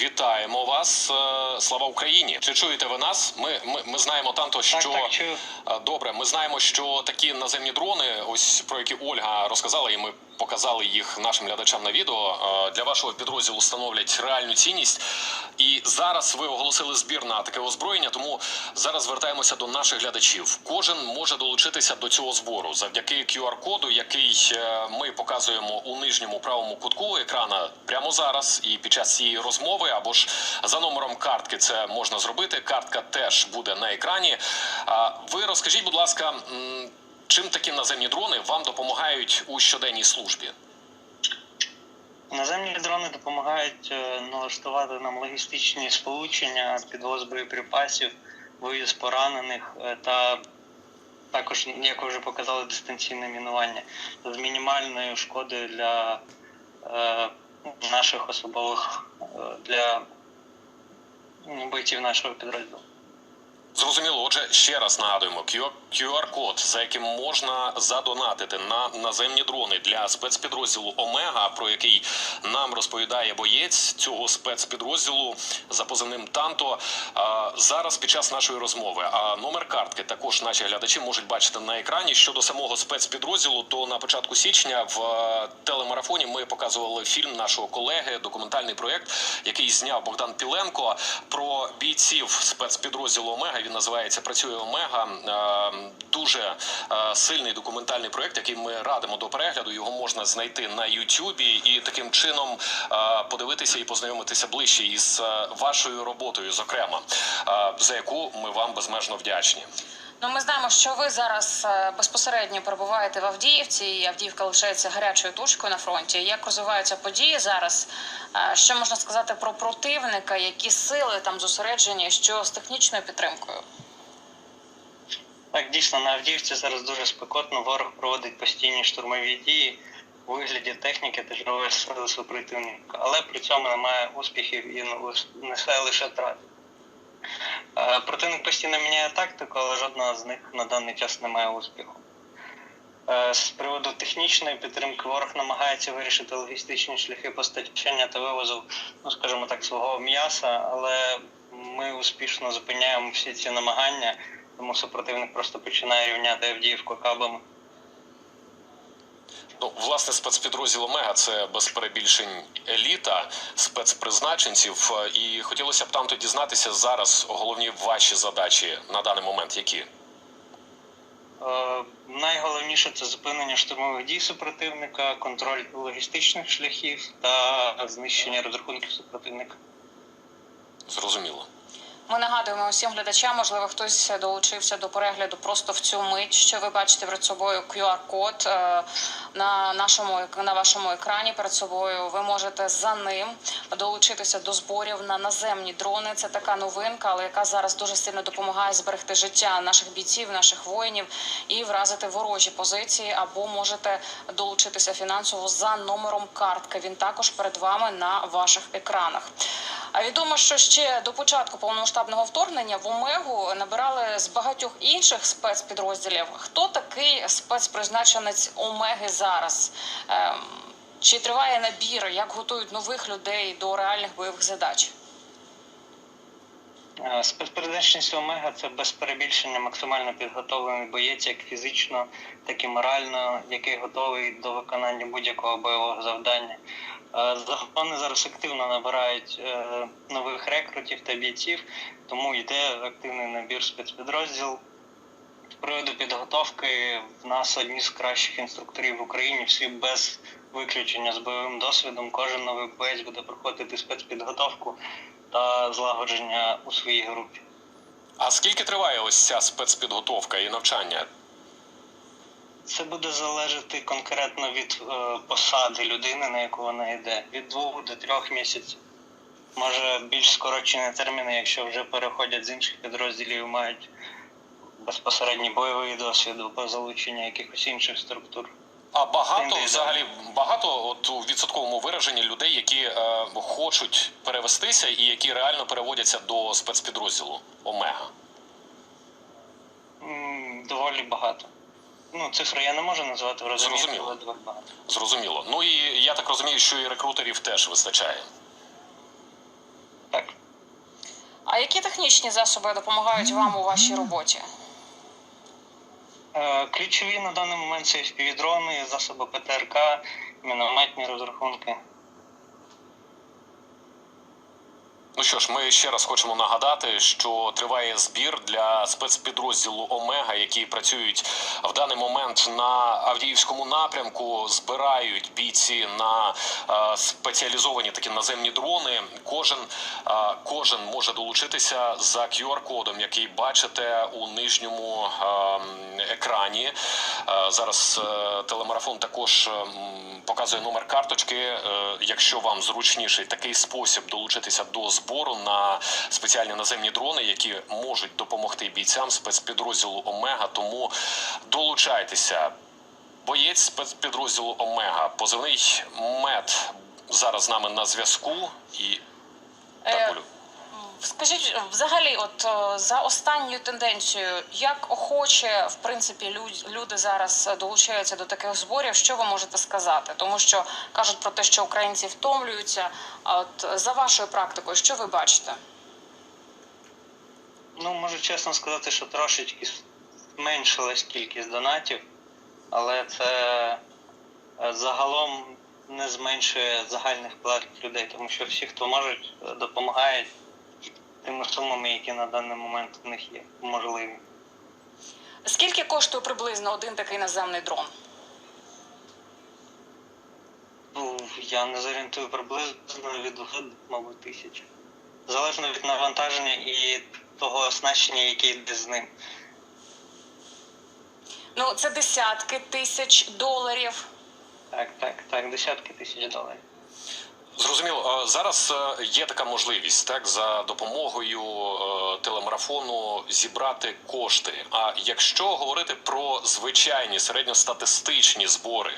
Вітаємо вас. Е, Слава Україні! Чи чуєте ви нас? Ми, ми, ми знаємо танто, що Так, так, чую. Е, добре. Ми знаємо, що такі наземні дрони, ось про які Ольга розказала, і ми показали їх нашим глядачам на відео. е, Для вашого підрозділу становлять реальну цінність. І зараз ви оголосили збір на таке озброєння. Тому зараз звертаємося до наших глядачів. Кожен може долучитися до цього збору завдяки QR-коду, який е, ми показуємо у нижньому правому кутку екрана прямо зараз і під час цієї розмови, або ж за номером картки це можна зробити. Картка теж буде на екрані. Ви розкажіть, будь ласка, чим такі наземні дрони вам допомагають у щоденній службі? Наземні дрони допомагають е, налаштувати нам логістичні сполучення, підвоз боєприпасів, виїзд поранених е, та також, як ви вже показали, дистанційне мінування з мінімальною шкодою для е, наших особових е, для ну, бойців нашого підрозділу. Зрозуміло, отже, ще раз нагадуємо: QR-код, за яким можна задонатити на наземні дрони для спецпідрозділу Омега, про який нам розповідає боєць цього спецпідрозділу за позивним Танто. Зараз під час нашої розмови. А номер картки також наші глядачі можуть бачити на екрані. Щодо самого спецпідрозділу, то на початку січня в телемарафоні ми показували фільм нашого колеги, документальний проєкт, який зняв Богдан Піленко про бійців спецпідрозділу Омега. Він називається Працює Омега. Дуже е, сильний документальний проєкт, який ми радимо до перегляду. Його можна знайти на Ютубі і таким чином е, подивитися і познайомитися ближче із е, вашою роботою, зокрема, за яку ми вам безмежно вдячні. Ну, ми знаємо, що ви зараз безпосередньо перебуваєте в Авдіївці, і Авдіївка лишається гарячою точкою на фронті. Як розвиваються події зараз? Що можна сказати про противника? Які сили там зосереджені? Що з технічною підтримкою? Так, дійсно, на Авдіївці зараз дуже спекотно. Ворог проводить постійні штурмові дії у вигляді техніки та живої сили супротивника, але при цьому немає успіхів і несе лише втрати. Е, Противник постійно міняє тактику, але жодного з них на даний час не має успіху. Е, З приводу технічної підтримки ворог намагається вирішити логістичні шляхи постачання та вивозу, ну скажімо так, свого м'яса, але ми успішно зупиняємо всі ці намагання, тому супротивник просто починає рівняти Авдіївку кабами. Ну, власне, спецпідрозділ Омега це без перебільшень еліта спецпризначенців. І хотілося б там то дізнатися зараз головні ваші задачі на даний момент, які Е, Найголовніше це зупинення штурмових дій супротивника, контроль логістичних шляхів та знищення розрахунків супротивника. зрозуміло. Ми нагадуємо усім глядачам, можливо, хтось долучився до перегляду просто в цю мить, що ви бачите перед собою QR-код е, на нашому на вашому екрані перед собою. Ви можете за ним долучитися до зборів на наземні дрони. Це така новинка, але яка зараз дуже сильно допомагає зберегти життя наших бійців, наших воїнів і вразити ворожі позиції. Або можете долучитися фінансово за номером картки. Він також перед вами на ваших екранах. А відомо, що ще до початку повномасштабного вторгнення в Омегу набирали з багатьох інших спецпідрозділів. Хто такий спецпризначенець Омеги зараз? Ем, чи триває набір? Як готують нових людей до реальних бойових задач? Е, Спецпередачність Омега це без перебільшення максимально підготовлений боєць як фізично, так і морально, який готовий до виконання будь-якого бойового завдання. Е, Загони зараз активно набирають е, нових рекрутів та бійців, тому йде активний набір спецпідрозділ. З приводу підготовки в нас одні з кращих інструкторів в Україні, всі без виключення з бойовим досвідом. Кожен новий боєць буде проходити спецпідготовку та злагодження у своїй групі. А скільки триває ось ця спецпідготовка і навчання? Це буде залежати конкретно від е, посади людини, на яку вона йде, від двох до трьох місяців. Може більш скорочені терміни, якщо вже переходять з інших підрозділів, мають безпосередній бойовий досвід або залучення якихось інших структур. А багато взагалі багато от у відсотковому вираженні людей, які е, хочуть перевестися і які реально переводяться до спецпідрозділу Омега. Доволі багато. Ну, цифри я не можу назвати в розумінні, Зрозуміло. але. Зрозуміло. Ну і я так розумію, що і рекрутерів теж вистачає. Так. А які технічні засоби допомагають вам у вашій роботі? Е, Ключові на даний момент це FPV-дрони, засоби ПТРК, мінометні розрахунки. Ну що ж, ми ще раз хочемо нагадати, що триває збір для спецпідрозділу Омега, які працюють в даний момент на Авдіївському напрямку. Збирають бійці на е, спеціалізовані такі наземні дрони. Кожен е, кожен може долучитися за QR-кодом, який бачите у нижньому е, екрані. Е, зараз телемарафон також е, показує номер карточки. Якщо вам зручніший такий спосіб долучитися до збору на спеціальні наземні дрони, які можуть допомогти бійцям спецпідрозділу Омега, тому долучайтеся. Боєць спецпідрозділу Омега, позивний мед зараз з нами на зв'язку і Е, так, Олю. Скажіть, взагалі, от е, за останньою тенденцією, як охоче в принципі люди зараз долучаються до таких зборів, що ви можете сказати? Тому що кажуть про те, що українці втомлюються. От е, за вашою практикою, що ви бачите? Ну, можу чесно сказати, що трошечки зменшилась кількість донатів, але це е, загалом не зменшує загальних вкладів людей, тому що всі, хто можуть, е, допомагають тими сумами, які на даний момент у них є можливі. Скільки коштує приблизно один такий наземний дрон? Ну, я не зорієнтую приблизно від мабуть, тисяч. Залежно від навантаження і того оснащення, яке йде з ним. Ну це десятки тисяч доларів. Так, так, так, десятки тисяч доларів. Зрозуміло, зараз е, є така можливість так за допомогою е, телемарафону зібрати кошти. А якщо говорити про звичайні середньостатистичні збори,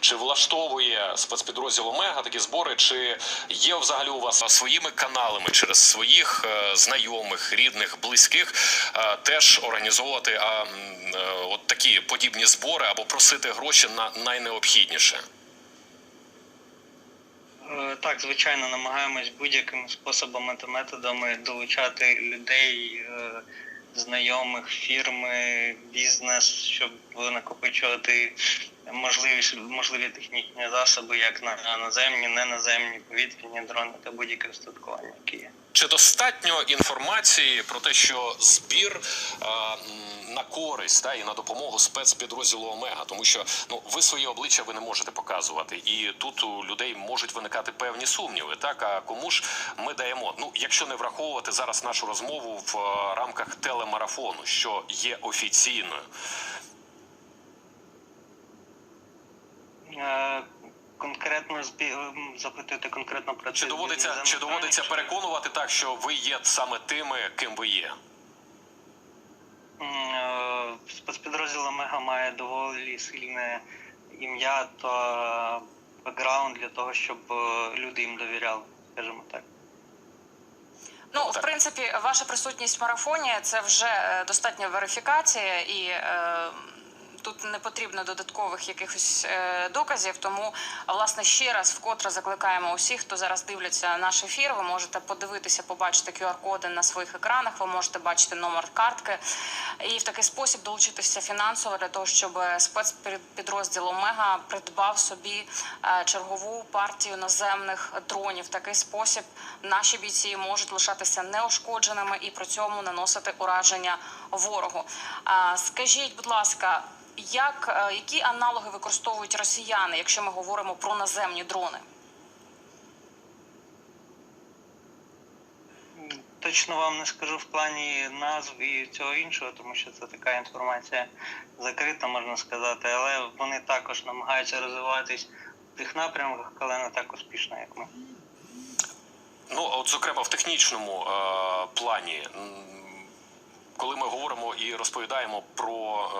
чи влаштовує спецпідрозділ Омега такі збори, чи є взагалі у вас своїми каналами через своїх е, знайомих, рідних, близьких теж організовувати от такі подібні збори або просити гроші на найнеобхідніше? Е, Так, звичайно, намагаємось будь-якими способами та методами долучати людей, е, знайомих, фірми, бізнес, щоб накопичувати можливі, можливі технічні засоби, як на наземні, неназемні, повітряні дрони та будь-яке устаткування, які є. Чи достатньо інформації про те, що збір е, на користь та і на допомогу спецпідрозділу Омега, тому що ну ви свої обличчя ви не можете показувати, і тут у людей можуть виникати певні сумніви. Так а кому ж ми даємо? Ну, якщо не враховувати зараз нашу розмову в е, рамках телемарафону, що є офіційною. Е, Конкретно збі... запитати конкретно про Чи доводиться чи доводиться переконувати так, що ви є саме тими, ким ви є? Е, Спецпідрозділ Омега має доволі сильне ім'я та бекграунд для того, щоб е, люди їм довіряли, скажімо так. Ну, в принципі, ваша присутність в марафоні це вже е, достатня верифікація, і е, тут не потрібно додаткових якихось е, доказів. Тому, власне, ще раз вкотре закликаємо усіх, хто зараз дивляться наш ефір. Ви можете подивитися, побачити QR-коди на своїх екранах. Ви можете бачити номер картки, і в такий спосіб долучитися фінансово для того, щоб спецпідрозділ Омега придбав собі е, чергову партію наземних дронів. В такий спосіб наші бійці можуть лишатися неушкодженими і при цьому наносити ураження ворогу. А, Скажіть, будь ласка, як е, які аналоги використовують росіяни, якщо ми говоримо про наземні дрони? Точно вам не скажу в плані назв і цього іншого, тому що це така інформація закрита, можна сказати, але вони також намагаються розвиватись в тих напрямках, але не так успішно, як ми. Ну, а от зокрема в технічному е, плані, коли ми говоримо і розповідаємо про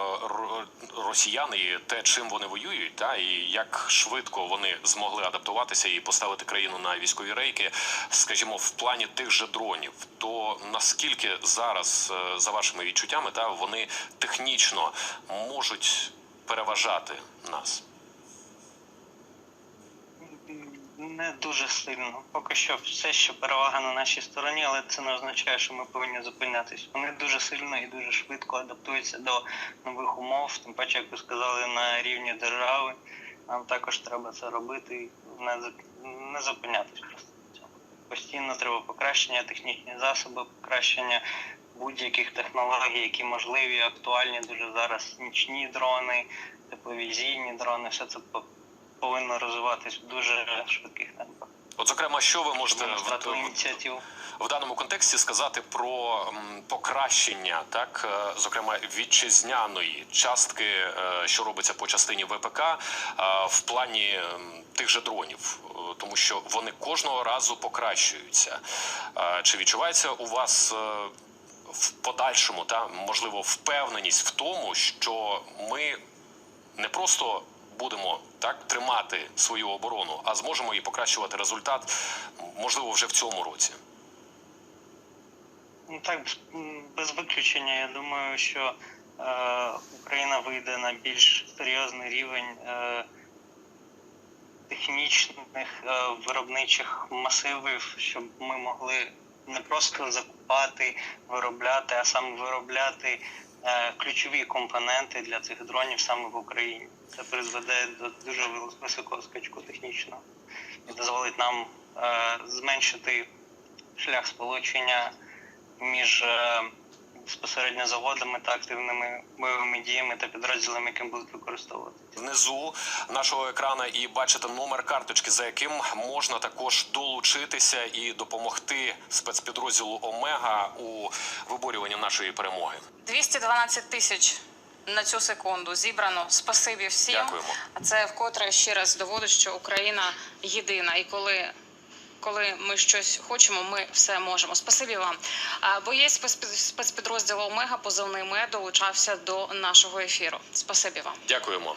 е, росіян і те, чим вони воюють, та і як швидко вони змогли адаптуватися і поставити країну на військові рейки, скажімо, в плані тих же дронів, то наскільки зараз, е, за вашими відчуттями, та вони технічно можуть переважати нас? Не дуже сильно. Поки що все ще перевага на нашій стороні, але це не означає, що ми повинні зупинятись. Вони дуже сильно і дуже швидко адаптуються до нових умов. Тим паче, як ви сказали, на рівні держави. Нам також треба це робити і не, не зупинятись просто на цьому. Постійно треба покращення технічні засоби, покращення будь-яких технологій, які можливі, актуальні дуже зараз. Нічні дрони, тепловізійні дрони, все це по- повинно розвиватись в дуже швидких темпах. От, зокрема, що ви можете в, ініціативу. в даному контексті сказати про покращення, так е, зокрема вітчизняної частки, е, що робиться по частині ВПК е, в плані тих же дронів, тому що вони кожного разу покращуються. Чи відчувається у вас? В подальшому та можливо впевненість в тому, що ми не просто будемо так тримати свою оборону, а зможемо і покращувати результат, можливо, вже в цьому році. Ну так, без- виключення, я думаю, що е, Україна вийде на більш серйозний рівень е, технічних е, виробничих масивів, щоб ми могли не просто закупати, виробляти, а саме виробляти ключові компоненти для цих дронів саме в Україні. Це призведе до дуже високого скачку технічного і дозволить нам е, зменшити шлях сполучення між е, безпосередньо заводами та активними бойовими діями та підрозділами, яким будуть використовувати. Внизу нашого екрана і бачите номер карточки, за яким можна також долучитися і допомогти спецпідрозділу Омега у виборюванні нашої перемоги. 212 тисяч на цю секунду зібрано. Спасибі всім. Дякуємо. А це вкотре ще раз доводить, що Україна єдина. І коли, коли ми щось хочемо, ми все можемо. Спасибі вам. Боєць спецпід- спецпідрозділу Омега позивний МЕ долучався до нашого ефіру. Спасибі вам. Дякуємо.